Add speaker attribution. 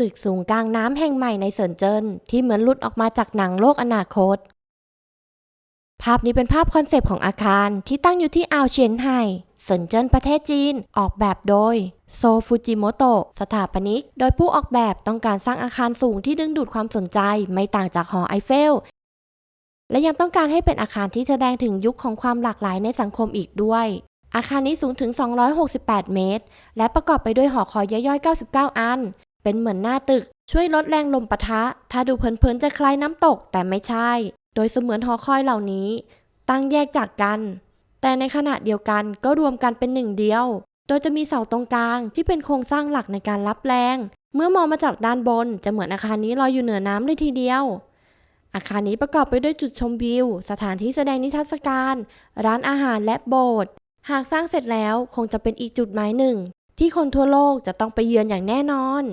Speaker 1: ตึกสูงกลางน้ำแห่งใหม่ในเซินเจิ้นที่เหมือนหลุดออกมาจากหนังโลกอนาคต ภาพนี้เป็นภาพคอนเซปต์ของอาคารที่ตั้งอยู่ที่อ่าวเฉียนไห่เซินเจิ้นประเทศจีนออกแบบโดย โซฟูจิโมโตะสถาปนิก โดยผู้ออกแบบต้องการสร้างอาคารสูงที่ดึงดูดความสนใจไม่ต่างจากหอไอเฟล และยังต้องการให้เป็นอาคารที่แสดงถึงยุคของความหลากหลายในสังคมอีกด้วย อาคารนี้สูงถึง 268 เมตร และประกอบไปด้วยหอคอยย่อยๆ 99 อัน เป็นเหมือนหน้าตึก ช่วยลดแรงลมปะทะ ถ้าดูเพลินๆจะคล้ายน้ำตกแต่ไม่ใช่ โดยเสมือนหอคอยเหล่านี้ ตั้งแยกจากกัน แต่ในขณะเดียวกันก็รวมกันเป็นหนึ่งเดียว โดยจะมีเสาตรงกลางที่เป็นโครงสร้างหลักในการรับแรง เมื่อมองมาจากด้านบน จะเหมือนอาคารนี้ลอยอยู่เหนือน้ำเลยทีเดียวอาคารนี้ประกอบไปด้วยจุดชมวิว สถานที่แสดงนิทรรศการ ร้านอาหารและโบสถ์ หากสร้างเสร็จแล้วคงจะเป็นอีกจุดหมายหนึ่ง ที่คนทั่วโลกจะต้องไปเยือนอย่างแน่นอน